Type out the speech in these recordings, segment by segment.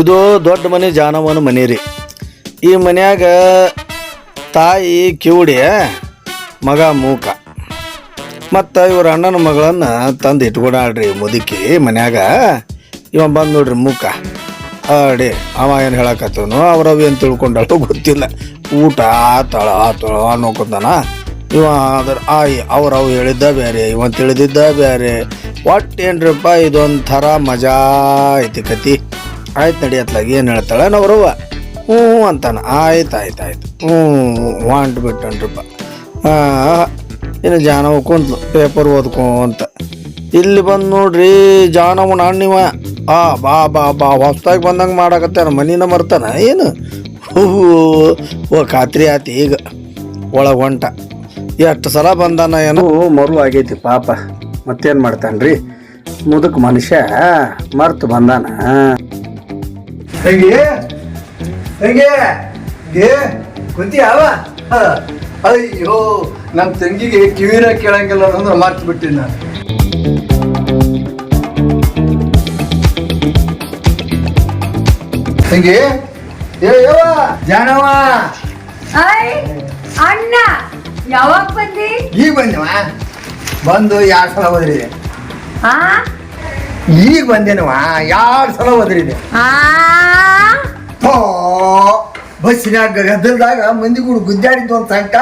ಇದು ದೊಡ್ಡ ಮನೆ ಜಾನವನ ಮನೆ ರೀ. ಈ ಮನ್ಯಾಗ ತಾಯಿ ಕಿವುಡಿ, ಮಗ ಮೂಕ. ಮತ್ತು ಇವ್ರ ಅಣ್ಣನ ಮಗಳನ್ನು ತಂದು ಇಟ್ಕೊಂಡಾಳ್ರಿ ಮುದುಕಿ ಮನ್ಯಾಗ. ಇವ ಬಂದು ನೋಡ್ರಿ ಮೂಕ. ಅಡಿ ಅವ ಏನು ಹೇಳಕತ್ತವನು? ಅವ್ರವ್ ಏನು ತಿಳ್ಕೊಂಡಾಳು ಗೊತ್ತಿಲ್ಲ. ಊಟ ತಳ ಆತಳ ಅನ್ನೋಕೊಂತಾನ ಇವ ಅದ್ರ ಆಯ್, ಅವ್ರು ಅವು ಹೇಳಿದ್ದ ಬೇರೆ ಇವನ್ ತಿಳಿದಿದ್ದ ಬೇರೆ ಒಟ್ಟು ಏನ್ರಪ್ಪ ಇದೊಂಥರ ಮಜಾ ಐತಿ ಕತಿ. ಆಯ್ತು ನಡಿಯತ್ಲಾಗ ಏನು ಹೇಳ್ತಾಳೆ? ನವರವ್ವ ಹ್ಞೂ ಅಂತಾನ. ಆಯ್ತು ಆಯ್ತು ಆಯ್ತು. ಹ್ಞೂ ವಾಂಟ್ ಬಿಟ್ಟನ್ರಪ್ಪ. ಇನ್ನು ಜಾನವ ಕುಂತ್ಲು ಪೇಪರ್ ಓದ್ಕೊಂತ ಇಲ್ಲಿ ಬಂದು ನೋಡ್ರಿ ಜಾನವನ ಅಣ್ಣಿವ ಆ, ಬಾ ಬಾ ಬಾ, ಹೊಸ್ದಾಗಿ ಬಂದಂಗೆ ಮಾಡಾಕತ್ತಾನ ಮನಿನ ಮರ್ತಾನ. ಏನು? ಹೂ ಓ ಖಾತ್ರಿ ಆತಿ ಈಗ. ಒಳಗೆ ಹೊಂಟ. ಎಷ್ಟು ಸಲ ಬಂದಾನ ಏನೋ? ಮರು ಆಗೈತಿ ಪಾಪ. ಮತ್ತೇನು ಮಾಡ್ತಾನ್ರಿ? ಮುದುಕ ಮನುಷ್ಯ ಮರ್ತು ಬಂದಾನ. ಹೆಂಗೆ? ಹೆಂಗೆ? ಗೆ ಗೊತ್ತಿಯಾವ ಅಯ್ಯೋ ನಮ್ಮ ತಂಗಿಗೆ ಕಿವಿನ ಕೇಳಂಗಿಲ್ಲ ಅಂದ್ರೆ ಮರ್ತು ಬಿಟ್ಟಿನಿ ನಾನು. ತಂಗಿ ಏ ಯವ್ವ ಐ ಅಣ್ಣ ಯಾವಾಗ ಬಂದಿ? ಈಗ ಬಂದವ? ಬಂದು ಎರಡು ಸಲ ಹೋದ್ರಿ? ಆ? ಈಗ ಬಂದೇನವ ಯಾರು ಸಲ ಹೋದ್ರಿದೆ ಬಸ್ಸಿನಾಗ ಗದ್ದಲ್ದಾಗ ಮಂದಿ ಕೂಡ ಗುದ್ದಾಡಿದ್ದು ಒಂದು ಸಂಕ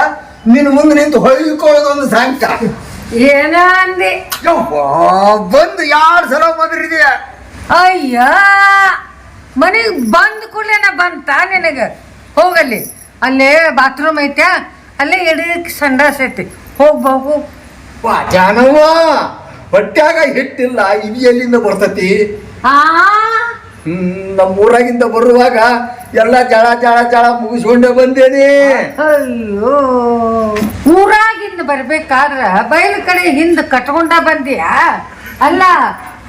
ನಿನ್ನ ಮುಂದೆ ನಿಂತು ಹೊಯ್ಕೊಳ್ಳೋದು ಒಂದು ಸಂಕ ಏನೋ ಅಂದಿ? ಬಂದು ಯಾರ ಸಲ ಬಂದ್ರಿದೆ ಅಯ್ಯ! ಮನೆಗೆ ಬಂದ ಕೂಡಲೇನ ಬಂತ ನಿನಗ? ಹೋಗಲ್ಲಿ. ಅಲ್ಲೇ ಬಾತ್ರೂಮ್ ಐತೆ ಅಲ್ಲೇ ಎಡಕ್ಕೆ ಸಂಡಾಸ್ ಐತಿ? ವಾ ಜಾನವ್ವ ಹೊಟ್ಯಾಗ ಹಿಟ್ಟಿಲ್ಲ ಇದು ಎಲ್ಲಿಂದ ಬರ್ತತಿ ನಮ್ಮ ಊರಾಗಿಂದ ಬರುವಾಗ ಎಲ್ಲ ಜಳ ಜಳ ಜಳ ಮುಗಿಸ್ಕೊಂಡೆ ಬಂದೇನಿ. ಅಯ್ಯೋ. ಊರಾಗಿಂದ ಬರ್ಬೇಕಾದ್ರ ಬಯಲು ಕಡೆ ಹಿಂದ ಕಟ್ಕೊಂಡ ಬಂದಿಯಾ? ಅಲ್ಲ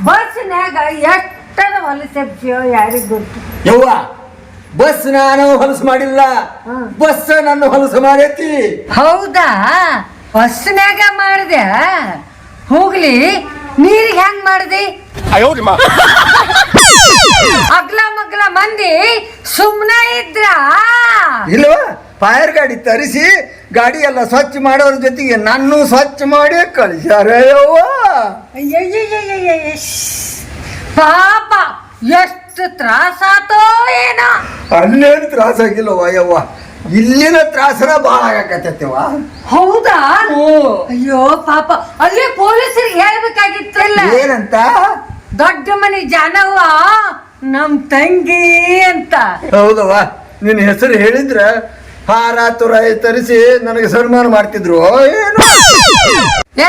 ಬಸ್ನ್ಯಾಗ ಎಷ್ಟರ ಹೊಲಸೆಬ್ಸಿಯೋ ಯಾರಿಗ್ ಗೊತ್ತು? ಯವ್ವ ಬಸ್ ನಾನು ಹೊಲಸು ಮಾಡಿಲ್ಲ. ಬಸ್ ನನ್ನ ಹೊಲಸು ಮಾಡೈತಿ. ಹೌದಾ? ಬಸ್ನ್ಯಾಗ ಮಾಡ್ದೆ? ಹೋಗ್ಲಿ. ನೀರಿಗೆ ಹೆಂಗ್ ಮಾಡಿದೆ? ಅಗ್ಲ ಮಗ್ಲ ಮಂದಿ ಸುಮ್ನ ಇದ್ರ? ಇಲ್ವಾ? ಫೈರ್ ಗಾಡಿ ತರಿಸಿ ಗಾಡಿ ಎಲ್ಲ ಸ್ವಚ್ಛ ಮಾಡೋರ ಜೊತೆಗೆ ನನ್ನೂ ಸ್ವಚ್ಛ ಮಾಡಿ ಕಳಿಸ್ಯಾರ ಯವ್ವ. ಅಯ್ಯಯ್ಯಯ್ಯಯ್ಯಯ್ಯ. ಪಾಪ ಎಷ್ಟು ತ್ರಾಸಾತೋ ಏನೋ. ಅಲ್ಲೇನು ತ್ರಾಸ ಆಗಿಲ್ಲವ ಯವ್ವ. ಇಲ್ಲಿನ ತ್ರಾಸನ ಬಹಳ ಆಗಕತ್ತೈತಿವ ಹೌದಾ? ಅಯ್ಯೋ ಪಾಪ. ಅಲ್ಲಿ ಪೊಲೀಸರಿಗೆ ಹೇಳ್ಬೇಕಾಗಿತ್ತಲ್ಲ. ಏನಂತ? ದೊಡ್ಡ ಮನೆ ಜಾನವ್ವ ನಮ್ ತಂಗಿ ಅಂತ. ಹೌದವ ನಿನ್ನ ಹೆಸರು ಹೇಳಿದ್ರ ಹಾರ ತುರ ತರಿಸಿ ನನಗೆ ಸನ್ಮಾನ ಮಾಡ್ತಿದ್ರು. ಏನು?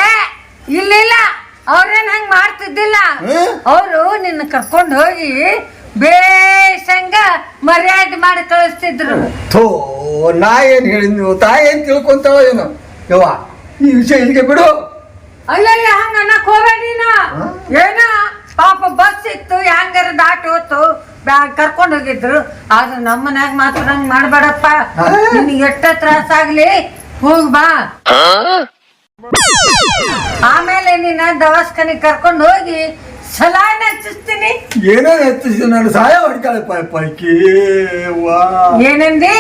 ಏ ಇಲ್ಲಿಲ್ಲ. ಅವ್ರೇನ್ ಹಂಗ್ ಮಾಡ್ತಿದ್ದಿಲ್ಲ? ಅವರು ನಿನ್ನ ಕರ್ಕೊಂಡು ಹೋಗಿ ಬೇಸಂಗ ಮರ್ಯಾದೆ ಮಾಡಿ ಕಳಿಸ್ತಿದ್ರು. ಥೋ ನಾ ಏನ್ ಹೇಳಿದ್ ನೀವು? ತಾಯಿ ಏನ್ ತಿಳ್ಕೊಂತಾವ ಏನು? ಯವ್ವ ಈ ವಿಷಯ ಇಲ್ಲಿಗೆ ಬಿಡು. ಅಯ್ಯಯ್ಯ ಹಂಗ ಅನ್ನಕ್ ನೀನಾ. ಏನ ಪಾಪ ಬಸ್ ಇತ್ತು ಹೆಂಗಾರ ದಾಟಿ ಹೋತು ಬ್ಯಾಗ್ ಕರ್ಕೊಂಡು ಹೋಗಿದ್ರು. ಆದ್ರೆ ನಮ್ಮ ಮನ್ಯಾಗ ಮಾತ್ರ ಹಂಗ್ ಮಾಡ್ಬೇಡಪ್ಪ. ನಿನ್ ನಿನಗೆ ಎಷ್ಟ ತ್ರಾಸ ಆಗ್ಲಿ? ಹೋಗ್ ಬಾ. ಆಮೇಲೆ ನಿನ್ನ ದವಾಸ್ಖಾನೆ ಕರ್ಕೊಂಡು ಹೋಗಿ ಸಲಾನ್ ಹೆಚ್ಚಿಸ್ತೀನಿ. ಏನೋ ಎತ್ತಿಸಿ ನಾನು ಸಹಾಯ ಹೊಡಿತಾಳೆ ಪಾಯ್ ಪೈಕಿ ವಾ. ಏನಂದಿ?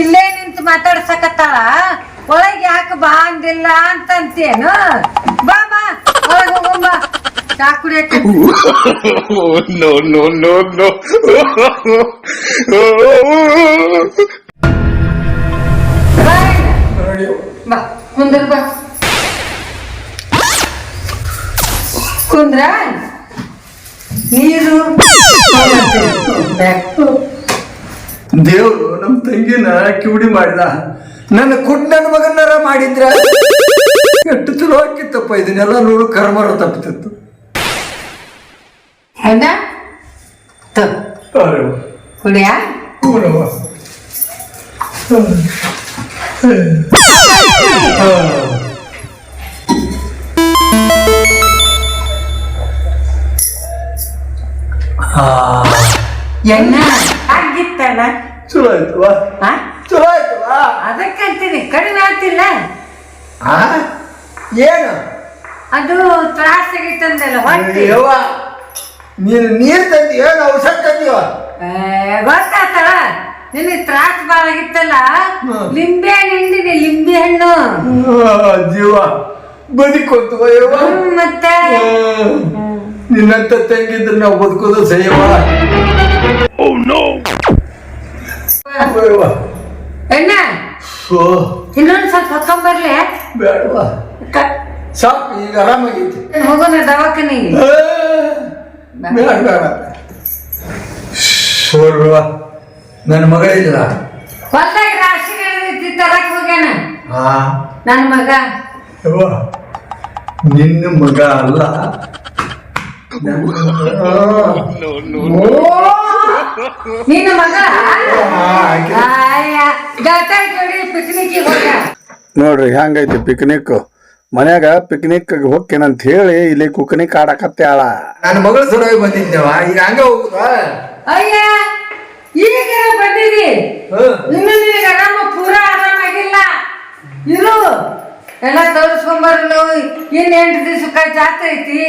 ಇಲ್ಲೇ ನಿಂತು ಮಾತಾಡ್ಸಕತ್ತಾಳ? ಒಳಗೆ ಯಾಕೆ ಬಾ ಅಂದಿಲ್ಲ ಅಂತ ಅಂತೇನು ಬಾ ಬಾ ಒಳಗೆ ಹೋಗೋಣ ಬಾ. ಚಾ ಕುಡಿಯಕ್ಕೆ. No no no, no, no. ಬಾ ಮುಂದೆ ಬಾ. ಕುಂದ್ರ? ನೀರು? ದೇವ್ರು ನಮ್ಮ ತಂಗಿನ ಕಿವಿಡಿ ಮಾಡಿದ. ನನ್ನ ಕುಟ್ ನನ್ನ ಮಗನಾರ ಮಾಡಿದ್ರ. ಎಷ್ಟು ಚಲೋ ಆಕಿತ್ತಪ್ಪ ಇದನ್ನೆಲ್ಲ ನೋಡು ಕರ್ಮರ ತಪ್ಪಿತ್ತು ಹೌದಾ. ಕುಡಿಯ. ಎಣ್ಣ ಆಗಿತ್ತಲ್ಲ ಚಲೋ ಆಯ್ತವಾ ಹಾ ಚಲೋ ಆಯ್ತವಾ ಅದಕ್ಕಂತೀನಿ ಕಡಿಮೆ ಆಗ್ತಿಲ್ಲ ಆ? ಏನು? ಅದು ತ್ರಾಸ ಆಗಿತ್ತಂದಲ್ಲ ಹೊಟ್ಟೆ. ಯವ್ವ ನೀನು ತಂದಿ ಏನು ಔಷಧ ತಂದಿವ ಗೊತ್ತಾತಳ ನಿನಗೆ ತ್ರಾಸ ಭಾಳ ಆಗಿತ್ತಲ್ಲ? ಲಿಂಬೆ ಹಣ್ಣು ಹಿಂಡಿದೆ ಲಿಂಬೆ ಹಣ್ಣು. ಜೀವ. ಬದುಕೊಂತು ಯವ್ವ ಮತ್ತೆ? ನಿನ್ನಂತ ತಂಗಿದ್ರೆ ನಾವು ಬದುಕೋದು ಸಹ್ಯವ ಯವ್ವ. ಎಣ್ಣ ಓ ಇನ್ನೊಂದ್ ಸ್ವಲ್ಪ ಹೊತ್ಕೊಂಬರ್ಲೆ ಬೇಡವ ಸಾಕು ಈಗ ಆರಾಮಾಗೈತಿ. ಹೋಗೋಣ ದವಾಖಾನೆಗೆ. ಬೇಡ ಬೇಡ ನನ್ನ ಮಗ ಇಲ್ಲ ಹೊಲ್ದಾಗ ರಾಶಿ ತರಕ್ ಹೋಗ್ಯಾನ. ಹಾ ನನ್ನ ಮಗ. ನಿನ್ನ ಮಗ ಅಲ್ಲ. ನನ್ನ ಮಗ. ಪಿಕ್ನಿಕ್ಕಿಗೆ ನೋಡ್ರಿ ಹೆಂಗೈತಿ ಪಿಕ್ನಿಕ್ ಮನ್ಯಾಗ ಪಿಕ್ನಿಕ್ ಹೋಗ್ತೇನಂತ ಹೇಳಿ ಇಲ್ಲಿ ಕುಕ್ನಿಕ್ ಆಡಕತ್ತಾಳ ನನ್ನ ಮಗಳು ಸುಡೋಗಿ ಬಂದಿದ್ದೇವ ಈಗ ಹಂಗ ಹೋಗುದಾ? ಅಯ್ಯ ಈಗ ಬಂದಿದಿ. ಹ್ಮ್. ಇನ್ನು ನಿನಗೆ ಆರಾಮ ಪೂರ ಆರಾಮಾಗಿಲ್ಲ. ಇರು. ಎಲ್ಲ ತೋರಿಸ್ಕೊಂಬರ್ಲು ಇನ್ ಎಂಟು ದಿವ್ಸಕ್ಕ ಜಾತ್ರೆ ಐತಿ.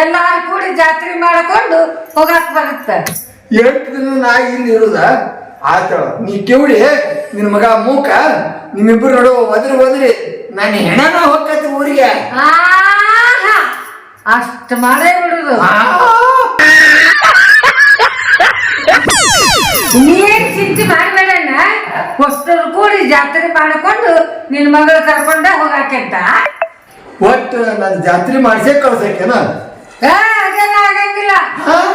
ಎಲ್ಲಾರು ಕೂಡಿ ಜಾತ್ರೆ ಮಾಡ್ಕೊಂಡು ಹೋಗಾಕ್ ಬರುತ್ತೆ. ಎಂಟು ದಿನ ನಾ ಇಲ್ಲಿ ಇರುದ ಆತಳ. ನೀ ಕೇಳಿ ನಿನ್ನ ಮಗ ಮೂಕ ನಿಮ್ಮಿಬ್ರು ನೋಡು ಒದ್ರಿ ಒದ್ರಿ ನಾನು ಹೆಣನ ಹೋಗ್ತೈತಿ ಊರಿಗೆ. ಆಹಾ! ಅಷ್ಟ್ ಮಾಡೇ ಬಿಡುದು. ನೀ ನೀನ್ ಚಿಂತೆ ಮಾಡ್ಬೇಡಣ್ಣ. ಅಷ್ಟರು ಕೂಡಿ ಜಾತ್ರೆ ಮಾಡ್ಕೊಂಡು ನಿನ್ನ ಮಗಳು ಕರ್ಕೊಂಡ ಹೋಗಾಕೆಂತ? ಒಟ್ಟು ನಾನು ಜಾತ್ರೆ ಮಾಡಿಸೇ ಕಳ್ಸಕ್ಕೇನ? ಏ, ಅದೆಲ್ಲ ಆಗಂಗಿಲ್ಲ.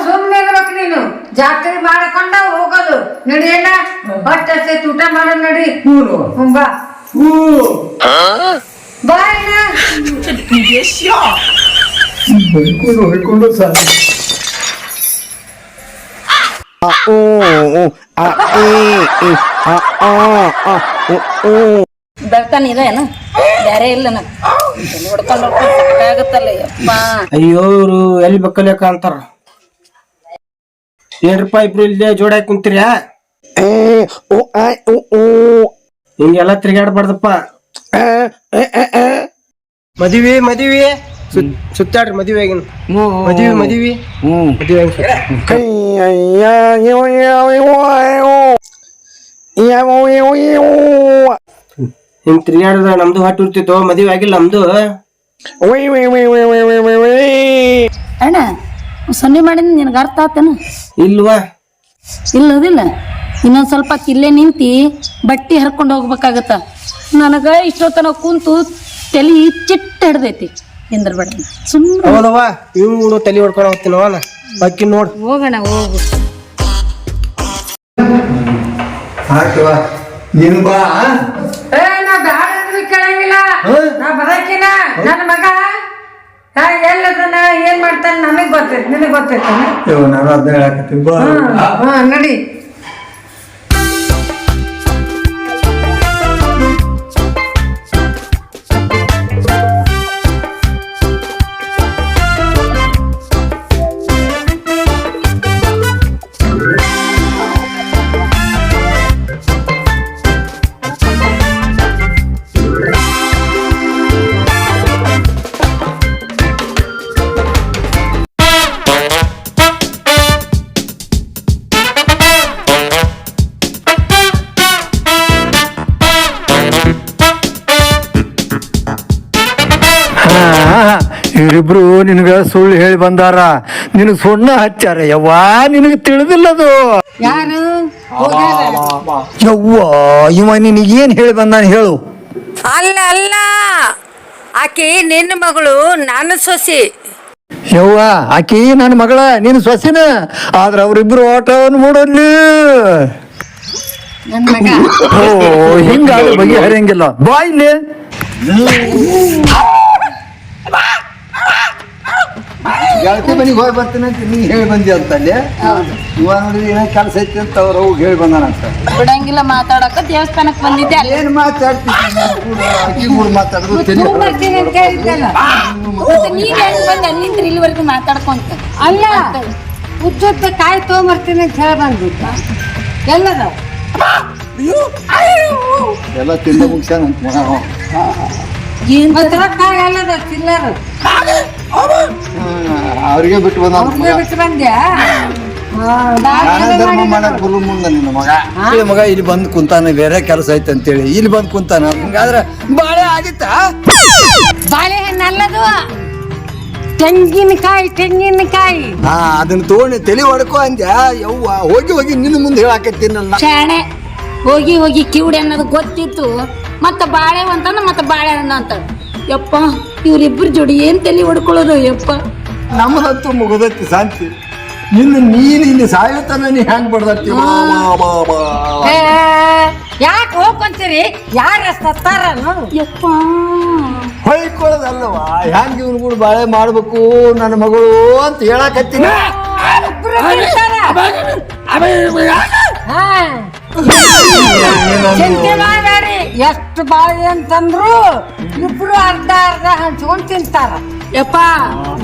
ಸುಮ್ಮನೆ ಇರ್ಬೇಕು ನೀನು. ಜಾತ್ರೆ ಮಾಡ್ಕೊಂಡ ಹೋಗೋದು. ನಡಿಯಣ್ಣ ಬಟ್ ಅಷ್ಟೇ ಊಟ ಮಾಡೋ ನಡಿ. ಹೂನು ಹ್ಮ್ ಬಾ. ಹೂ ಬಾಯ್ ಅಣ್ಣ. ಹೊಯ್ಕೊಂಡು ಹೊಯ್ಕೊಂಡು ಸಾಲ ಬೆಳ್ತಾನ ಏನ ಬ್ಯಾರೆ ಇಲ್ಲನ. ಹೊಡ್ಕೊಂಡು ಹೊಡ್ಕೊಂಡು ಸಾಕಾಗತ್ತಲ್ಲ ಯಪ್ಪ. ಅಯ್ಯೋ ಇವ್ರು ಎಲ್ಲಿ ಬೇಕಲ್ಲ ಅಂತಾರ? ಏನ್ರಪ್ಪ ಇಬ್ರು ಇಲ್ಲದೆ ಜೋಡಾಗಿ ಕುಂತೀರ್ಯಾ? ಹಿಂಗೆಲ್ಲ ತಿರ್ಗಾಡ್ಬಾರ್ದಪ್ಪ. ಮದಿವಿ ಮದುವೆ. ಸುತ್- ಸುತ್ತಾಡ್ರಿ ಮದುವೆ ಆಗಿನ. ಮದುವೆ ಮದುವೆ. ಮದುವೆ ಆಗಿನ ಸುತ್ತ. ಹಿಂಗ್ ತಿರ್ಗಾಡ್ದ ನಮ್ದು ಹೊಟ್ಟು ಇರ್ತಿತ್ತು ಮದುವೆ ಆಗಿಲ್ಲ ನಮ್ದು? ಅಣ್ಣ ಸೊನ್ನೆ ಮಾಡಿದ್ ನಿನಗೆ ಅರ್ಥ ಆತನ? ಇಲ್ವಾ? ಇಲ್ಲದಿಲ್ಲ. ಇನ್ನೊಂದ್ ಸ್ವಲ್ಪ ಇಲ್ಲೇ ನಿಂತಿ ಬಟ್ಟಿ ಹರ್ಕೊಂಡು ಹೋಗ್ಬೇಕಾಗತ್ತ. ನನಗ ಇಷ್ಟೊತ್ತನ ಕುಂತು ತಲಿ ಚಿಟ್ಟ ಹಿಡ್ದೈತಿ. ನಿಂದ್ರಬೇಡ. ಸುಮ್ಮನೆ ಹೌದವ್ವ ಇವ್ನು ತಲೆ ಹೊಡ್ಕೊಂಡು ಹೋಗ್ತೀನವ ಅಕ್ಕಿ ಬಾಕಿ ನೋಡ್. ಹೋಗೋಣ ಹೋಗು. ಆಯ್ತವ ನೀನು ಬಾ. ಏ ನಾ ಬ್ಯಾಡ ಅಂದ್ರೂ ಕೇಳಂಗಿಲ್ಲ? ನಾ ಬರಕಿನ ನನ್ನ ಮಗ. ಹಾ ಎಲ್ಲದನ್ನ ಏನ್ ಮಾಡ್ತಾನೆ ನನಗ್ ಗೊತ್ತೈತಿ ನಿನಗ್ ಗೊತ್ತೈತೆ ನಾನು ಅದನ್ನ ಹೇಳಕತ್ತೀನಿ ಬಾ. ಹಾ ನಡಿ. ಇವರಿಬ್ರು ನಿನಗ ಸುಳ್ಳು ಹೇಳಿ ಬಂದಾರ. ನಿನಗೆ ಸುಣ್ಣ ಹಚ್ಚಾರ ಯವ್ವ ನಿನಗ ತಿಳಿದಿಲ್ಲದು. ಯಾರು? ಯವ್ವ ಇವ ನಿನಗ ಏನ್ ಹೇಳಿ ಬಂದಾನ ಹೇಳು. ಅಲ್ಲ ಅಲ್ಲ. ಆಕಿ ನಿನ್ನ ಮಗಳು ನನ್ನ ಸೊಸಿ. ಯವ್ವ ಆಕಿ ನನ್ನ ಮಗಳ ನೀನು ಸೊಸಿನ. ಆದ್ರ ಅವರಿಬ್ರು ಆಟವನ್ನು ಮೂಡಲ್ಲಿ ನನ್ನ ಮಗ. ಓ ಹಿಂಗ ಬಗೆ ಹರಿಯಂಗಿಲ್ಲ ಬಾ ಇಲ್ಲಿ. ಗೆಳತಿ ಮನೆಗೆ ಹೋಗಿ ಬರ್ತೀನಿ ಅಂತ ನೀ ಹೇಳಿ ಬಂದಿ ಅಂತ ಅಲ್ಲಿ ಇವ ನೋಡಿದ್ರೆ ಏನೋ ಕೆಲಸ ಐತಿ ಅಂತ ಅವ್ರು ಹೋಗಿ ಹೇಳಿ ಬಂದಾನ ಬಿಡಂಗಿಲ್ಲ ಮಾತಾಡಕ ದೇವಸ್ಥಾನಕ್ ಬಂದಿದ್ದೆ ಏನ್ ಮಾತಾಡ್ತೀನಿ ಅಕ್ಕಿ ಕೂಡ ಮತ್ತೆ ನೀವ್ ಹೆಂಗ್ ಬಂದ್? ಅಲ್ಲಿಂದ ಇಲ್ಲಿವರೆಗೂ ಮಾತಾಡ್ಕೊಂತ. ಅಲ್ಲ ಉಜ್ಜೊತ್ತ ಕಾಯಿ ತೊಗೊಂಬರ್ತೀನಿ ಅಂತ ಹೇಳಿ ಬಂದ್ಬಿಟ್ಟ ಎಲ್ಲದ? ಎಲ್ಲ ತಿಂದ ಮುಗಿಸ್ಯಾನ ಅಂತ ಮಗ ಅವ. ಏನ್ ರೊಕ್ಕ ಎಲ್ಲದ? ಚಿಲ್ಲರು? ಅವ್ರಿಗೆ ಬಿಟ್ಟು ಬಂದ ಬಿಟ್ಟು ಬಂದ್ಯಾ? ಮಗ. ಈ ಮಗ ಇಲ್ಲಿ ಬಂದು ಕುಂತಾನ ಬೇರೆ ಕೆಲಸ ಐತೆ ಅಂತೇಳಿ. ಇಲ್ಲಿ ಬಂದು ಕುಂತಾನ? ಹಂಗಾದ್ರೆ ಬಾಳೆ ಆಗಿತ್ತ? ಬಾಳೆಹಣ್ಣು ಅಲ್ಲದು ತೆಂಗಿನಕಾಯಿ ತೆಂಗಿನಕಾಯಿ. ಹಾ ಅದನ್ನ ತಗೊಂಡು ತಲೆ ಹೊಡ್ಕೊ ಅಂದ್ಯಾ? ಯವ್ವ ಹೋಗಿ ಹೋಗಿ ನಿನ್ನ ಮುಂದೆ ಹೇಳಾಕತ್ತೀನಲ್ಲ. ಶಾಣೆ ಹೋಗಿ ಹೋಗಿ ಕಿವುಡಿ ಅನ್ನೋದು ಗೊತ್ತಿತ್ತು. ಮತ್ತೆ ಬಾಳೆ ಅಂತಾನ ಮತ್ತೆ ಬಾಳೆಹಣ್ಣು ಅಂತ ಯಪ್ಪ ಇವರಿಬ್ಬರ ಜೋಡಿ ಏನ್ ತಲೆ ಹೊಡ್ಕೊಳ್ಳೋದು ಯಪ್ಪ? ನಮ್ಮದಂತೂ ಮುಗದತ್ತಿ ಶಾಂತಿ. ನಿನ್ನ ನೀನು ಇಲ್ಲಿ ಸಾಯೋತನ ನೀ ಹೆಂಗ್ ಬಡ್ದತ್ತಿ ಯಾಕೆ ಹೋಗ್ಕೊಂತೀರಿ? ಯಾರ ಸತ್ತಾರ ಯಪ್ಪ. ಹೊಯ್ಕೊಳ್ಳೋದಲ್ಲವಾ ಹೆಂಗ್ ಇವ್ನು ಕೂಡ ಬಾಳೆ ಮಾಡ್ಬೇಕು ನನ್ನ ಮಗಳು ಅಂತ ಹೇಳಾಕತ್ತೀನಿ. ಚಿಂತೆ ಎಷ್ಟು ಬಾಳೆ ಅಂತಂದ್ರು ಇಬ್ರು ಅರ್ಧ ಅರ್ಧ ಹಂಚ್ಕೊಂಡ್ ತಿಂತಾರ. ಯಪ್ಪ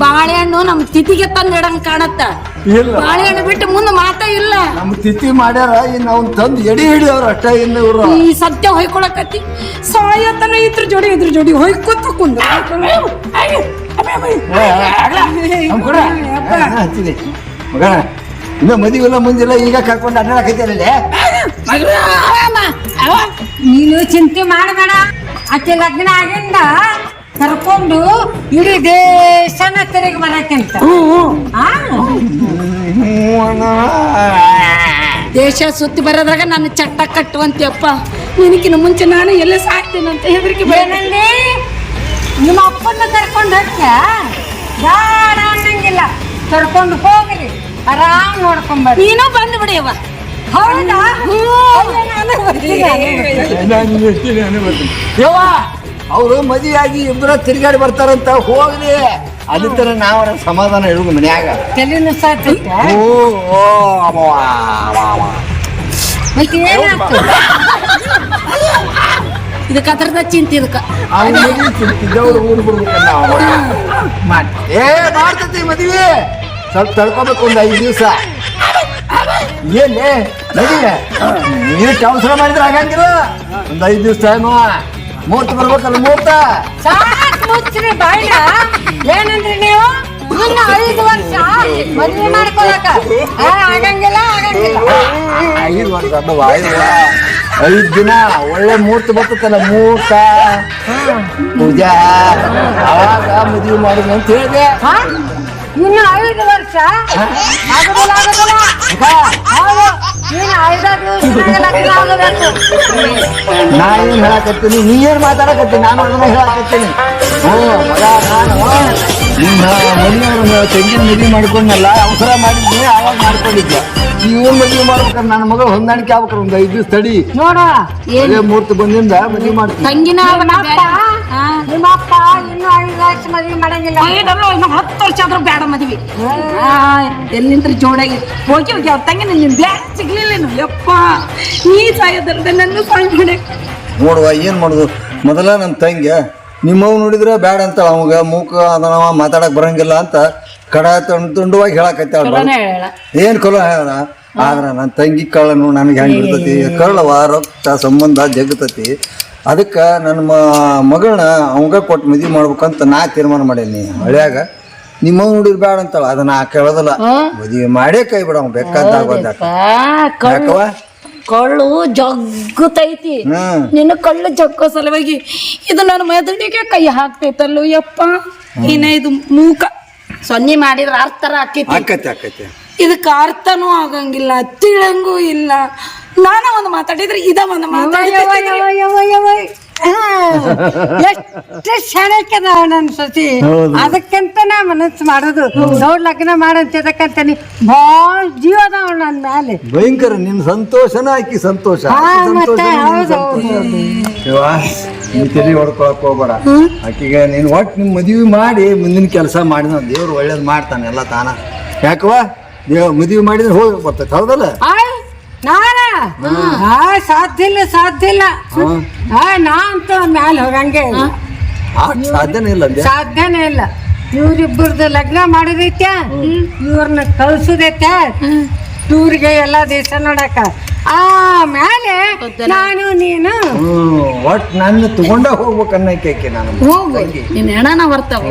ಬಾಳೆಹಣ್ಣು ನಮ್ ತಿಥಿಗೆ ತಂದ್ ಇಡಂಗ್ ಕಾಣತ್ತ. ಇಲ್ಲ. ಬಾಳೆಹಣ್ಣು ಬಿಟ್ಟು ಮುಂದೆ ಮಾತ ಇಲ್ಲ. ನಮ್ ತಿಥಿ ಮಾಡ್ಯಾರ ಇನ್ನು ಅವ್ನ್ ತಂದು ಎಡಿ ಹಿಡಿಯವ್ರ ಅಷ್ಟ ಇನ್ನು ಇವ್ರು. ಈ ಸತ್ಯ ಹೊಯ್ಕೊಳಕತ್ತಿ. ಸಾಯತನ ಇದ್ರ ಜೋಡಿ ಇದ್ರ ಜೋಡಿ ಹೊಯ್ಕೊತ ಕುಂದ ಮದಿವಿಲ್ಲ ಕೂಡ ಹಚ್ಚಿದೆ. ಮಗ ಇನ್ನ ಮದುವೆಲ್ಲ ಮುಂದಿಲ್ಲ ಈಗ ಕರ್ಕೊಂಡು ಅಡ್ಡಾಡಕೈತಲ್ಲ ನೀನು ಚಿಂತೆ ಮಾಡಬೇಡ. ಆಕೆ ಲಗ್ನ ಆಗಿಂದ ಕರ್ಕೊಂಡು ಇಡೀ ದೇಶನ ತೆರಿಗೆ ಬರಕ್ಕಿಂತ? ದೇಶ ಸುತ್ತಿ ಬರೋದ್ರಾಗ ನನ್ನ ಚಟ್ಟ ಕಟ್ಟುವಂತೆಯಪ್ಪ. ನಿನಕಿನ ಮುಂಚೆ ನಾನು ಎಲ್ಲ ಸಾಕ್ತೇನೆ ಅಂತ ಹೆದರಿಕೆ ಬೇಡಲ್ಲಿ ನಿಮ್ಮ ಅಪ್ಪನ ಕರ್ಕೊಂಡು ಬೇಡ ಅನ್ನಂಗಿಲ್ಲ. ಕರ್ಕೊಂಡು ಹೋಗ್ರಿ. ಆರಾಮ್ ನೋಡ್ಕೊಂಬ ನೀನು ಬಂದು ಬಿಡಿಯವ್ವ ಹೌದಾ? ನಾನು ಬರ್ತೀನಿ. ಯವ್ವ ಅವರು ಮದುವೆಯಾಗಿ ಇಬ್ಬರ ತಿರುಗಾಡಿ ಬರ್ತಾರಂತ ಹೋಗ್ಲಿ. ಅದಕ್ಕೆ ನಾವು ಸಮಾಧಾನ ಹೇಳುದು ಮನ್ಯಾಗ. ತಲೆನೂ ಓ ಓ ಅಮ್ಮವ್ವ, ಅಮ್ಮ, ಅಮ್ಮ. ಮತ್ತೆ ಏನಾಯ್ತು ಇದಕ್ಕೆ ಅದರದ ಚಿಂತೆ ಇದಕ್ಕೆ. ಊರು ಮಾಡಿ. ಏ ಮಾಡ್ತತಿ ಮದುವೆ. ಸ್ವಲ್ಪ ತಡ್ಕೋಬೇಕು ಒಂದು ಐದು ದಿವಸ. ಏನೇ ನೀನು ಕೆಲಸ ಮಾಡಿದ್ರೆ ಆಗಂಗಿಲ್ಲ ಒಂದು ಐದು ದಿವಸ ಟೈಮು ಮೂರ್ತಿ ಬರ್ಬೇಕಲ್ಲ ಮೂರ್ತ? ಸಾಕ್ ಮುಚ್ಚ್ರಿ ಬಾಯ್ನ. ಏನಂದ್ರಿ ನೀವು? ಇನ್ನು ಐದು ವರ್ಷ. ಮದ್ವೆ ಮಾಡ್ಕೊಳಕ. ಆ, ಆಗಂಗಿಲ್ಲ ಆಗಂಗಿಲ್ಲ. ಐದು ವರ್ಷ ಅಲ್ಲವಾ ಐದು ಐದು ದಿನ ಒಳ್ಳೆ ಮೂರ್ತಿ ಬರ್ತದಲ್ಲ ಮೂರ್ತ. ಪೂಜಾ ಅವಾಗ ಮದುವೆ ಮಾಡಿದ್ವಿ ಅಂತ ಹೇಳಿದೆ. ಹಾ? ಇನ್ನು ಐದು ವರ್ಷ? ಆಗುದಿಲ್ಲ ಆಗುದಿಲ್ಲ. ಹೌದು. ನೀನು ಐದಾರು ದಿವಸದಾಗ ಲಗ್ನ ಆಗಬೇಕು. ನಾ ಏನ್ ಹೇಳಕತ್ತೀನಿ? ನೀ ಏನ್ ಮಾತಾಡಕತ್ತೀನಿ ನಾನು ಅದನ್ನ ಹೇಳಕತ್ತೀನಿ. ಓ ಮಗ ನಾನು ನಿನ್ನ ಮನೆಯವ್ರ ತೆಂಗಿನ ಮದುವೆ ಮಾಡ್ಕೊಂಡಲ್ಲ ಅವಸರ ಮಾಡಿದ್ನಿ ಆವಾಗ ಮಾಡ್ಕೊಂಡಿದ್ದೆ ನೀವು ಮದುವೆ ಮಾಡ್ಬೇಕಾದ್ರೆ ನನ್ನ ಮಗಳು ಹೊಂದಾಣಿಕೆ ಆಗ್ಬೇಕು ಒಂದು ಐದು ದಿವಸ ತಡಿ. ನೋಡ ಮೂರ್ತಿ ಮುಹೂರ್ತ ಬಂದಿಂದ ಮದುವೆ ಮಾಡ್ತೀನಿ. ತಂಗಿನ ನಿಮ್ಮ ಅಪ್ಪ ನಿಮ್ಮ ಅಪ್ಪ ಇನ್ನು ಐದು ವರ್ಷ ಮದ್ವೆ ಮಾಡಂಗಿಲ್ಲ. ಐದಲ್ಲ ಇನ್ನು ಹತ್ತು ವರ್ಷ ಆದ್ರೂ ಬೇಡ ಮದ್ವಿ. ಎಲ್ಲಿಂದ್ರ ಜೋಡಾಗಿ. ಹೋಗಿ ಹೋಗಿ ಅವ್ರ ತಂಗಿ ನಿನ್ ಬ್ಯಾಗ್ ಸಿಗ್ಲಿಲ್ಲ ನೀನು ಯಪ್ಪ ನೀ ಸಾಯೋದ್ರದ ನನ್ನ ಸಾಯ್ ಮಾಡಿ ನೋಡುವ ಏನ್ ಮಾಡುದು? ಮೊದಲ ನನ್ನ ತಂಗಿ ನಿಮ್ಮವ್ ನೋಡಿದ್ರೆ ಬ್ಯಾಡ ಅಂತ ಅವಾಗ ಮೂಕ ಅದನವ ಮಾತಾಡಕ್ ಬರಂಗಿಲ್ಲ ಅಂತ ಕಡ ತುಂಡು ತುಂಡುವಾಗಿ ಹೇಳಕತ್ತಾಳ ಏನ್ ಕೊಲ ಹೇಳ ಆದ್ರ ನನ್ನ ತಂಗಿ ಕಳ್ಳನು ನನಗೆ ಹೆಂಗ್ ಇರ್ತತಿ ಕಳ್ಳವ ರಕ್ತ ಸಂಬಂಧ ಜಗತತಿ. ಅದಕ್ಕೆ ನನ್ನ ಮ- ಮಗಳನ್ನ ಅವಂಗ ಕೊಟ್ಟು ಮದುವೆ ಮಾಡ್ಬೇಕಂತ ನಾ ತೀರ್ಮಾನ ಮಾಡೇನಿ. ಹಳ್ಯಾಗ ನಿಮ್ಮ ಹುಡುಗಿ ಬೇಡ ಅಂತಾಳ ಅದನ್ನ ಕೇಳೋದಿಲ್ಲ. ಮದುವೆ ಮಾಡೇ ಕೈ ಬಿಡ ಅವ್ನು ಯಾಕವ ಕಳ್ಳು ಜಗ್ಗುತೈತಿ. ನಿನ್ನ ಕಳ್ಳು ಜಗ್ಗೋ ಸಲುವಾಗಿ ಇದು ನನ್ನ ಮೆದುಳಿಗೆ ಕೈ ಹಾಕ್ತೈತಲ್ಲೋ ಯಪ್ಪ ಏನ ಇದು ಮೂಕ. ಸೊನ್ನೆ ಮಾಡಿದ್ರೆ ಅರ್ಥರ ಆಕೈತಿ ಆಕೈತಿ ಆಕೈತಿ ಇದಕ್ಕೆ ಅರ್ಥನೂ ಆಗಂಗಿಲ್ಲ ತಿಳಂಗೂ ಇಲ್ಲ. ನಾನ ಒಂದು ಮಾತಾಡಿದ್ರೆ ಇದ ಒಂದು ಮಾತಾಡಿದ್ರೆ ಎಷ್ಟು ಶಾಣಕ್ಯದ ನನ್ನ ಸತಿ ಅದಕ್ಕಂತ ನಾ ಮನಸ್ಸು ಮಾಡೋದು. ನೋಡ್ ಲಗ್ನ ಮಾಡಂತಿದಕ್ಕಂತಾನೆ ಭಾಳ ಜೀವ ಅದಾವ ನನ್ನ ಮ್ಯಾಲೆ. ಭಯಂಕರ ನಿನ್ ಸಂತೋಷನ ಆಕಿ ಸಂತೋಷ. ನೀ ತಲೆ ಹೊಡ್ಕೊಳಕ್ ಹೋಗ್ಬೇಡ. ಆಕಿಗೆ ನೀನ್ ಒಟ್ಟು ನಿಮ್ ಮದ್ವಿ ಮಾಡಿ ಮುಂದಿನ ಕೆಲಸ ಮಾಡಿದ ದೇವ್ರು ಒಳ್ಳೇದ್ ಮಾಡ್ತಾನೆ ಎಲ್ಲ ತಾನ. ಯಾಕವ ದೇವ್ ಮದುವೆ ಮಾಡಿದ್ರೆ ಹೋಗಿ ಬರ್ತೈತೆ ಹೌದಲ್ಲ? ಆಯ್ ನಾನ? ಆ ಸಾಧ್ಯ ಇಲ್ಲ ಸಾಧ್ಯ ಇಲ್ಲ. ಆಯ್ ನಾ ಅಂತ ಮ್ಯಾಲೆ ಹೋಗಂಗೆ ಇಲ್ಲ. ಆ ಸಾಧ್ಯನೇ ಇಲ್ಲ ಅಂದೆ ಸಾಧ್ಯನೇ ಇಲ್ಲ. ಇವ್ರಿಬ್ಬರದು ಲಗ್ನ ಮಾಡೋದೈತ್ಯ? ಇವ್ರನ್ನ ಕಳ್ಸೋದೈತೆ ಟೂರ್ಗೆ ಎಲ್ಲ ದೇಶ ನೋಡಕ. ಆಮೇಲೆ ನಾನು ನೀನು. ಒಟ್ಟು ಒಟ್ ನನ್ನ ತಗೊಂಡ ಹೋಗ್ಬೇಕು ಅನ್ನಕ್ಕೆ ನಾನು. ಹೋಗು. ನಿನ್ನ ಹೆಣನ ಬರ್ತಾವ.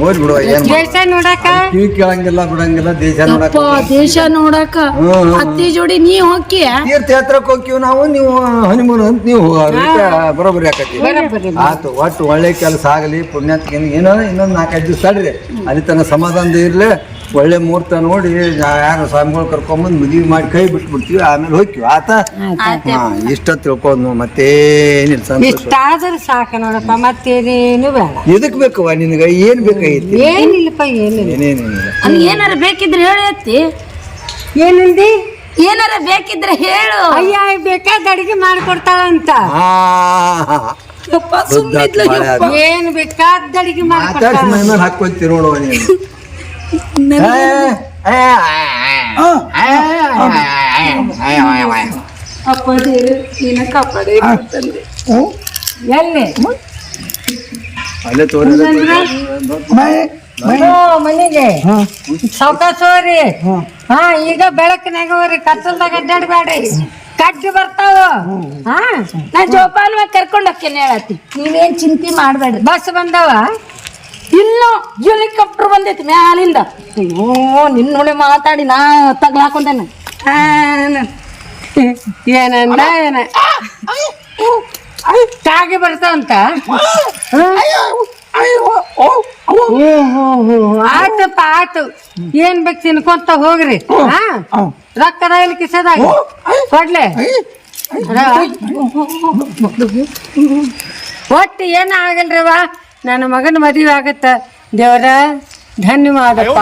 ಹೋಗಿ ಬಿಡುವ ದೇಶ ನೋಡಕ. ಕಿವಿ ಕೇಳಂಗಿಲ್ಲ ಬಿಡಂಗಿಲ್ಲ ದೇಶ ನೋಡಕ ದೇಶ ನೋಡಕ. ಅತ್ತಿ ಜೋಡಿ ನೀ ಹೋಗಿ ತೀರ್ಥಯಾತ್ರಕ್ಕೆ ಹೋಗ್ತೀವಿ ನಾವು ನೀವು ಹನಿಮೂನ್ ಅಂತ ನೀವು ಹೋಗಿ ಬರೋಬ್ಬರಿ ಆಕತಿ. ಆತು ಒಟ್ಟು ಒಳ್ಳೆ ಕೆಲಸ ಆಗಲಿ ಪುಣ್ಯತ್ಗೆ ಏನೋ ಇನ್ನೊಂದು ನಾಲ್ಕೈದು ದಿವಸ ತಡ್ರಿ. ಅಲ್ಲಿ ತನಕ ಸಮಾಧಾನದ ಇರ್ಲಿ. ಒಳ್ಳೆ ಮುಹೂರ್ತ ನೋಡಿ ಯಾರು ಸ್ವಾಮಿಗಳು ಕರ್ಕೊಂಬಂದು ಮದುವೆ ಮಾಡಿ ಕೈ ಬಿಟ್ಬಿಡ್ತೀವಿ ಆಮೇಲೆ ಹೋಗ್ತೀವಿ. ಆತ ಹಾ ಇಷ್ಟ ತಿಳ್ಕೊಂಡು ಮತ್ತೇನಿಲ್ಲ ಸಂತೋಷ. ಇಷ್ಟಾದ್ರೆ ಸಾಕು ನೋಡಪ್ಪ ಮತ್ತೇನೇನು ಬೇಡ. ಎದಕ್ ಬೇಕವ್ವ ನಿನಗೆ? ಏನ್ ಬೇಕಾಗೈತಿ ಏನಿಲ್ಲಪ್ಪ ಏನಿಲ್ಲ. ಏನೇನಿಲ್ಲ? ಅಲ್ಲಿ ಏನಾರ ಬೇಕಿದ್ರೆ ಹೇಳಿ ಅತ್ತಿ. ಏನಂದಿ? ಏನಾರ ಬೇಕಿದ್ರೆ ಹೇಳು. ಅಯ್ಯ ಬೇಕಾದ ಅಡಿಗೆ ಮಾಡ್ಕೊಡ್ತಾಳಂತ. ಆ ಯಪ್ಪ, ಸುಮ್ನಿದ್ಲು ಬಾಳೆ ಯಪ್ಪ. ಏನ್ ಬೇಕಾದ ಅಡಿಗೆ ಮಾತಾಡ್ಸಿ ಮಾಡ್ಕೊಡ್ತಾಳ? ಮೈ ಮೇಲೆ ಹಾಕೊಳ್ತಿ ನೋಡುವ ನೀನು. ಅಪ್ಪ ದೇವ್ರು, ನಿನ್ನ ಎಲ್ಲಿ ಅಲ್ಲೇ ತೋರಿ ಮನೆಗೆ. ಸೌಕಾಸೋರಿ ಹಾ ಈಗ ಬೆಳಕಿನಾಗ ಹೋಗ್ರಿ ಕತ್ತಲ್ದಾಗ ಅಡ್ಡಾಡ್ಬೇಡ್ರಿ ಕಡ್ಡಿ ಬರ್ತಾವ ಹಾ ನಾ ಜೋಪಾನ ಕರ್ಕೊಂಡು ಹೋಗ್ತೇನೆ ಹೇಳತ್ತಿ ನೀವೇನ್ ಚಿಂತೆ ಮಾಡ್ಬೇಡ್ರಿ ಬಸ್ ಬಂದವ ಇಲ್ಲ ಹೆಲಿಕಾಪ್ಟರ್ ಬಂದೈತಿ ಮ್ಯಾಲಿಂದ. ಓ ನಿನ್ನ ನೋಡಿ ಮಾತಾಡಿ ನಾ ತಗ್ಲಾಕೊಂಡೇನೆ ಏನಂದ ಏನ? ತಾಗಿ ಬರ್ತಾವಂತ ಆತಪ್ಪ ಆತು ಏನ್ ಬೇಕು ತಿನ್ಕೊಂತ ಹೋಗ್ರಿ. ಹಾ? ರೊಕ್ಕದ ಇಲ್ಲಿ ಕಿಸದಾಗ. ಕೊಡ್ಲೆ? ಒಟ್ಟು ಏನ ಆಗಲ್ರಿವ ನನ್ನ ಮಗನ ಮದುವೆ ಆಗತ್ತ? ದೇವರ ಧನ್ಯವಾದಪ್ಪ